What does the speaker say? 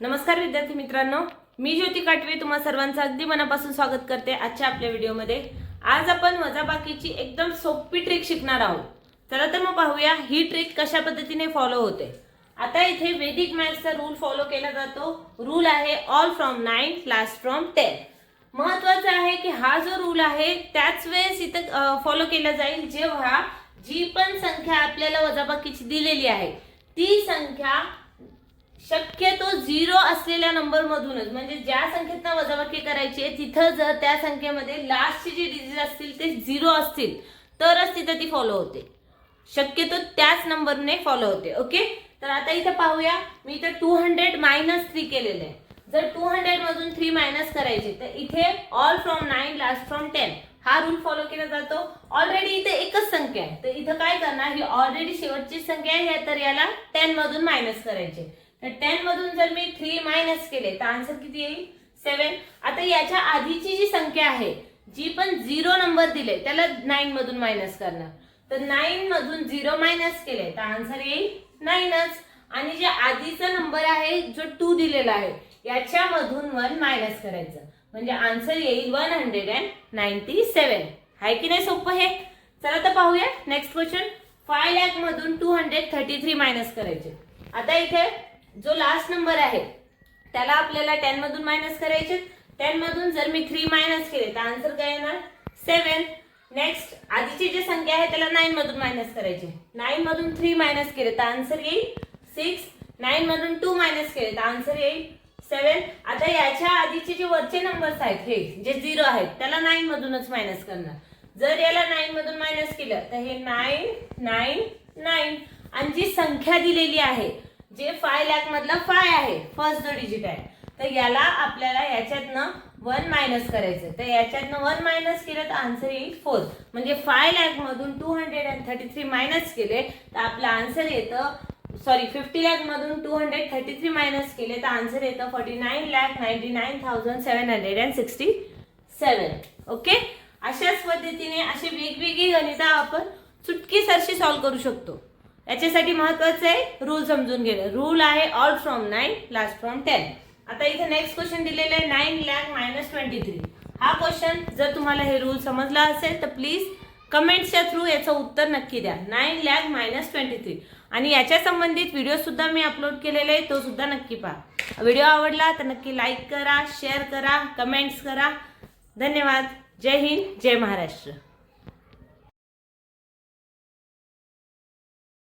नमस्कार विद्यार्थी मित्रांनो. मी ज्योती काटवे तुम्हा सर्वांचं अगदी मनापासून स्वागत करते आजच्या आपल्या व्हिडिओमध्ये आज आपण वजाबाकीची एकदम सोपी ट्रिक शिकणार आहोत. चला तर मग पाहूया ही ट्रिक कशा पद्धतीने फॉलो होते. आता इथे वेदिक मॅथ्सचा रूल फॉलो केला जातो. रूल आहे all from nine last from ten महत्वाचं आहे की हा जो रूल आहे त्याच वेळेस इथं फॉलो केला जाईल. जेव्हा जी पण संख्या आपल्याला वजाबाकीची दिलेली आहे ती संख्या शक्यतो झिरो असलेल्या नंबर मधूनच. म्हणजे ज्या संख्येतनं वजाबाकी करायची आहे तिथं जर त्या संख्येमध्ये लास्टची जी डिजिट असतील ते झिरो असतील तरच तिथं ती फॉलो होते. शक्यतो त्याच नंबरने फॉलो होते. ओके तर आता इथं पाहूया. मी इथं टू हंड्रेड मायनस थ्री केलेलं आहे. जर टू हंड्रेड मधून थ्री मायनस करायचे तर इथे all from nine last from ten हा रूल फॉलो केला जातो. ऑलरेडी इथे एकच संख्या आहे. तर इथं काय करणार? ही ऑलरेडी शेवटची संख्या आहे तर याला टेन मधून मायनस करायचे तर टेन मधून जर मी थ्री मायनस केले तर आन्सर किती येईल? सेवन आता याच्या आधीची जी संख्या आहे जी पण झिरो नंबर दिले त्याला नाईन मधून मायनस करणार. तर नाईन मधून झिरो मायनस केले तर आन्सर येईल नाईनच आणि जे आधीचा नंबर आहे जो टू दिलेला आहे याच्यामधून वन मायनस करायचं. म्हणजे आन्सर येईल one hundred and ninety seven आहे की नाही सोपं हे? चला तर पाहूया. नेक्स्ट क्वेश्चन फाय लॅक मधून two hundred thirty three minus करायचे. आता इथे जो लास्ट नंबर आहे त्याला आपल्याला टेन मधून मायनस करायचे टेन मधून जर मी थ्री मायनस केले तर आन्सर काय येणार? सेवन नेक्स्ट आधीची जी संख्या आहे त्याला नाईन मधून मायनस करायचे. नाईन मधून थ्री मायनस केले तर आन्सर येईल सिक्स नाईन मधून टू मायनस केले तर आन्सर येईल सेवन आता याच्या आधीचे जे वरचे नंबर्स आहेत हे जे झिरो आहेत त्याला नाईन मधूनच मायनस करणार. जर याला नाईन मधून मायनस केलं तर हे नाईन नाईन नाईन आणि जी संख्या दिलेली आहे जे फाय लॅक मधला फाय आहे फर्स्ट जो डिजिट आहे तर याला आपल्याला याच्यातनं वन मायनस करायचं तर याच्यातनं वन मायनस केलं तर आन्सर येईल फोर म्हणजे फाय लॅक मधून two hundred and thirty three minus केले तर आपलं आन्सर येतं सॉरी फिफ्टी लॅक मधून two hundred thirty three minus केले तर आन्सर येतं forty nine lakh ninety nine thousand seven hundred and sixty seven okay अशाच पद्धतीने अशी वेगवेगळी गणितं आपण चुटकीसरशी सॉल्व्ह करू शकतो. याच्यासाठी महत्वाचं आहे रूल समजून घेणं. रूल आहे all from nine last from ten आता इथे नेक्स्ट क्वेश्चन दिलेलं आहे nine lakh minus twenty three हा क्वेश्चन जर तुम्हाला हे रूल समजला असेल तर प्लीज कमेंट्सच्या थ्रू याचं उत्तर नक्की द्या. Nine lakh minus twenty three आणि याच्या संबंधित व्हिडिओसुद्धा मी अपलोड केलेला आहे तो सुद्धा नक्की पहा. व्हिडिओ आवडला तर नक्की लाईक करा शेअर करा कमेंट्स करा. धन्यवाद. जय हिंद जय महाराष्ट्र.